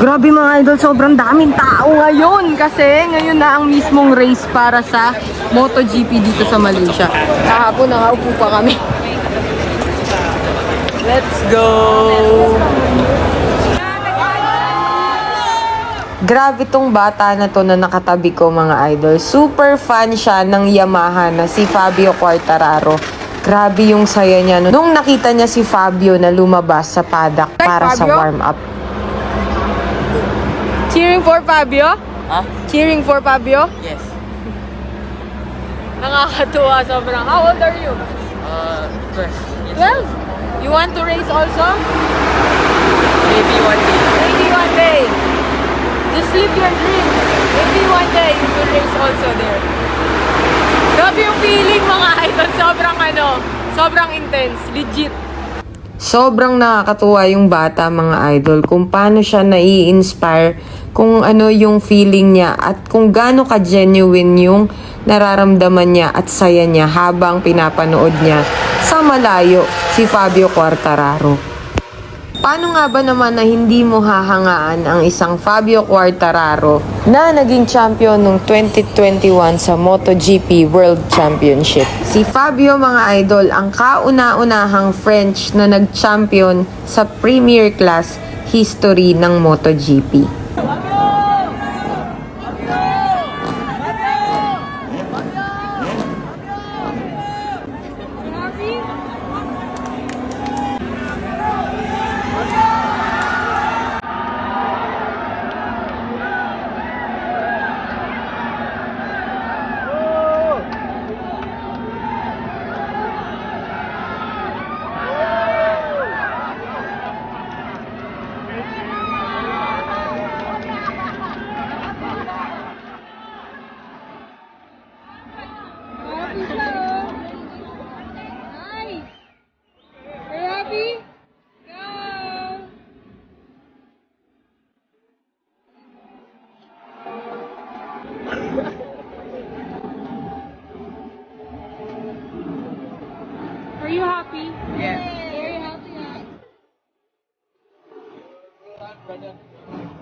Grabe mga idol, sobrang daming tao ngayon kasi ngayon na ang mismong race para sa MotoGP dito sa Malaysia. Kahapon nakaupo pa kami. Let's go! Grabe tong bata na to na nakatabi ko mga idol. Super fan siya ng Yamaha na si Fabio Quartararo. Grabe yung saya niya. Nung nakita niya si Fabio na lumabas sa paddock para sa warm-up. Cheering for Fabio? Ha? Cheering for Fabio? Yes. Nakakatuwa sobrang. How old are you? Uh, 12. 12? You want to race also? Maybe one day. Maybe one day. Just live your dream. Maybe one day you will race also there. Grabe yung feeling mga idol. Sobrang ano, sobrang intense. Legit. Sobrang nakakatuwa yung bata mga idol kung paano siya nai-inspire, kung ano yung feeling niya at kung gaano ka-genuine yung nararamdaman niya at saya niya habang pinapanood niya sa malayo si Fabio Quartararo. Paano nga ba naman na hindi mo hahangaan ang isang Fabio Quartararo na naging champion noong 2021 sa MotoGP World Championship? Si Fabio mga idol ang kauna-unahang French na nag-champion sa Premier Class history ng MotoGP. 参加。